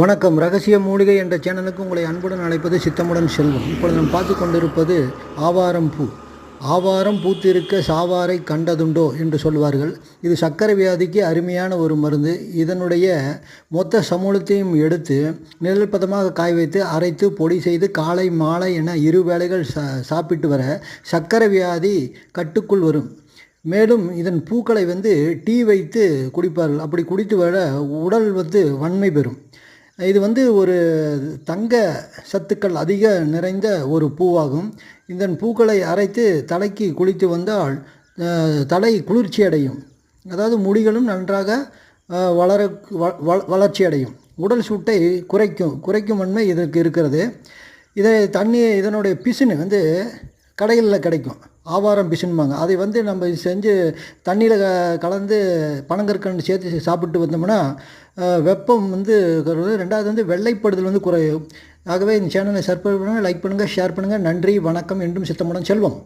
வணக்கம். ரகசிய மூலிகை என்ற சேனலுக்கு உங்களை அன்புடன் அழைப்பது சித்தமுடன் செல்வம். இப்பொழுது நாம் பார்த்து கொண்டிருப்பது ஆவாரம் பூ. ஆவாரம் பூத்திருக்க சாவாரை கண்டதுண்டோ என்று சொல்வார்கள். இது சர்க்கரை வியாதிக்கு அருமையான ஒரு மருந்து. இதனுடைய மொத்த சமூலத்தையும் எடுத்து நிழல் பதமாக காய வைத்து அரைத்து பொடி செய்து காலை மாலை என இரு வேளைகள் சா சாப்பிட்டு வர சர்க்கரை வியாதி கட்டுக்குள் வரும். மேலும் இதன் பூக்களை வந்து டீ வைத்து குடிப்பார்கள். அப்படி குடித்து வர உடல் வந்து வன்மை பெறும். இது வந்து ஒரு தங்க சத்துக்கள் அதிக நிறைந்த ஒரு பூவாகும். இதன் பூக்களை அரைத்து தலைக்கு குளித்து வந்தால் தலை குளிர்ச்சி அடையும் அதாவது முடிகளும் நன்றாக வளர வ- வளர்ச்சி அடையும் உடல் சூட்டை குறைக்கும் குறைக்கும் வன்மை இதற்கு இருக்கிறது. இதை தண்ணி இதனுடைய பிசுனு வந்து கடைகளில் கிடைக்கும். ஆவாரம் பிசுன்பாங்க அதை வந்து நம்ம செஞ்சு தண்ணியில் கலந்து பனங்கற்கண்டு சேர்த்து சாப்பிட்டு வந்தோம்னா வெப்பம் வந்து ரெண்டாவது வந்து வெள்ளைப்படுதல் வந்து குறையும். ஆகவே இந்த சேனலை சப்ஸ்கிரைப் பண்ணுங்கள் லைக் பண்ணுங்கள் ஷேர் பண்ணுங்கள் நன்றி வணக்கம் என்றும் சித்தமுடன் செல்வம்.